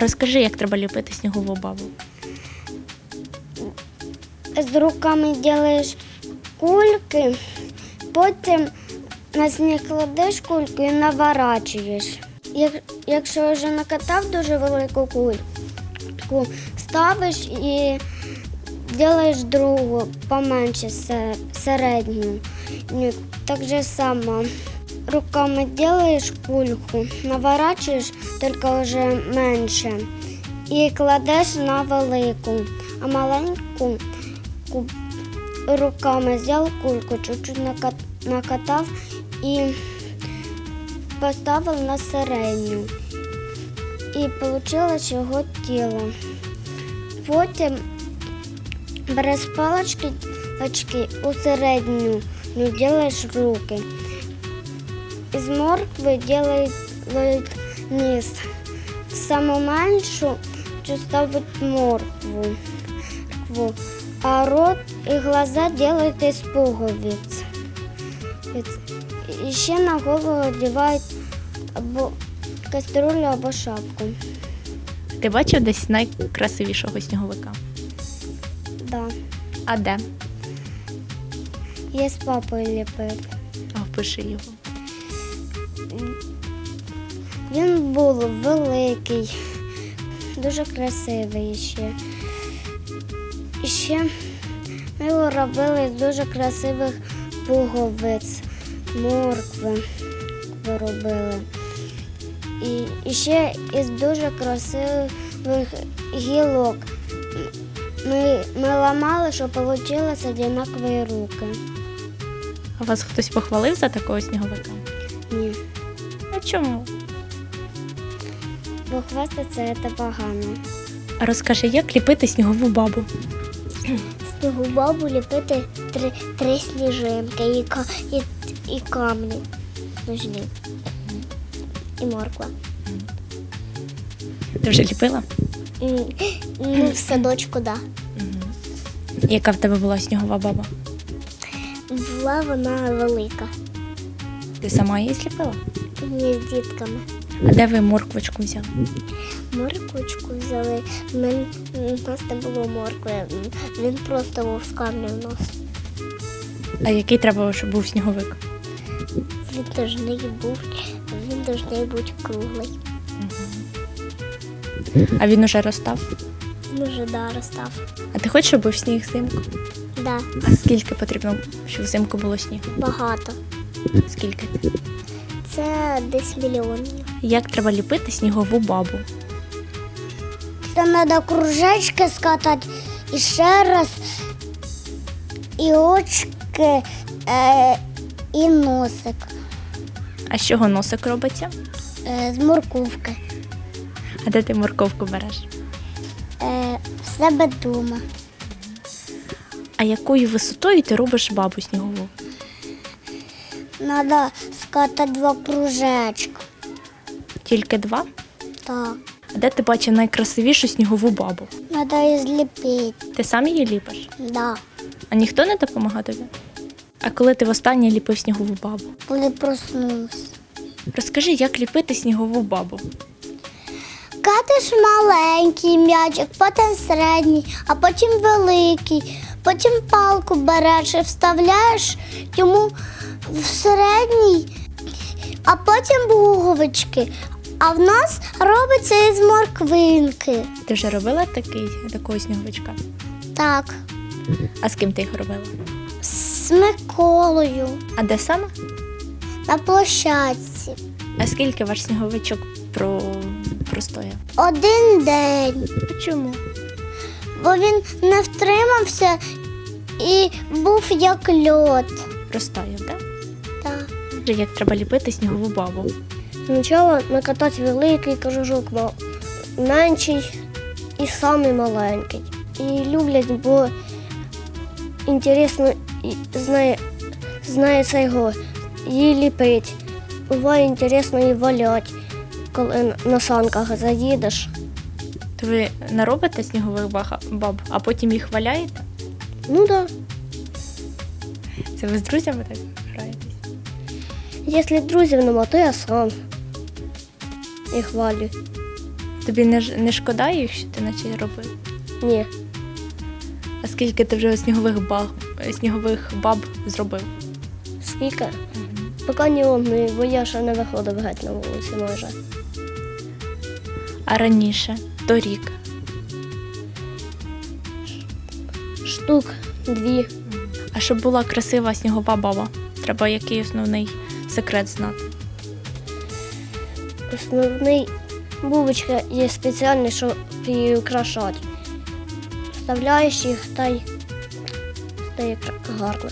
Розкажи, як треба ліпити снігову бабу. З руками робиш кульки, потім на сніг кладеш кульку і наворачуєш. Як, якщо вже накатав дуже велику кульку, ставиш і робиш другу поменше середню. Так же само. Руками робиш кульку, наворачуєш тільки вже менше. І кладеш на велику, а маленьку руками взяв кульку, чуть-чуть накатав і поставив на середню. І вийшло його тіло. Потім береш палочки очки, у середню робиш руки. Із моркви роблять низ. Саму меншу ставить моркву. а рот і глаза делают из пуговиц. І ще на голову одягають або кастрюлю або шапку. Ти бачив десь найкрасивішого сніговика? Да. А де? Я з папою ліпив. А впиши його. Він був великий, дуже красивий ще. І ще ми його робили з дуже красивих пуговиць, моркви ми робили. І, і ще із дуже красивих гілок. Ми, ми ламали, щоб вийшли однакові руки. А вас хтось похвалив за такого сніговика? Ні. А чому? Бо хвастатися це погано. А розкажи, як ліпити снігову бабу? Снігу бабу ліпити три, три сніжинки і, і, і камні нужні. І морква. Ти вже ліпила? Ну, в садочку, так. Яка в тебе була снігова баба? Да. Була вона велика. Ти сама її зліпила? Ні, з дітками. А де ви морквочку взяли? Морквочку взяли. Мен, у нас не було моркви. Він просто був з камня в нас. А який треба, щоб був сніговик? Він должний був, він должний бути круглий. А він уже розстав? Він вже да, розстав. А ти хочеш, щоб був сніг взимку? Да, А скільки потрібно, щоб взимку було сніг? багато. Скільки? Це десь мільйонів. Як треба ліпити снігову бабу? Це треба кружечки скатати і ще раз, і очки, е, і носик А з чого носик робиться? е, з морковки. А де ти морковку береш? Е, в себе вдома. А якою висотою ти робиш бабу снігову? Треба скатати два кружечки. Тільки два? Так. А де ти бачив найкрасивішу снігову бабу? Треба її зліпити. Ти сам її ліпиш? Да. А ніхто не допомагає тобі? А коли ти востаннє ліпив снігову бабу? Коли проснувся. Розкажи, як ліпити снігову бабу. Катиш маленький м'ячик, потім середній, а потім великий. Потім палку береш і вставляєш йому в середній, а потім буговички. А в нас робиться із морквинки. Ти вже робила такий, такого сніговичка? Так, А з ким ти їх робила? з Миколою А де саме? на площадці. А скільки ваш сніговичок про... простояв? Один день, Чому? бо він не втримався і був як льод. Простояв, так? Так. Як треба ліпити снігову бабу? Спочатку накатати великий кажужок, менший і самий маленький. І люблять, бо інтересно і знає, знається його і ліпить. Буває інтересно і валять, коли на санках заїдеш. То ви наробите снігових баб, а потім їх валяєте? Ну так. Да. Це ви з друзями так граєтесь? Якщо друзів нема, то я сам їх валю. Тобі не, не шкода їх, що ти наче робив? Ні. А скільки ти вже снігових баб, снігових баб зробив? Скільки? Поки ні одної, бо я ще не виходив геть на вулицю може. А раніше, торік. Штук дві. А щоб була красива снігова баба, треба який основний секрет знати. Основний бубочка є спеціальний, щоб її. Вставляєш їх та й стає гарно.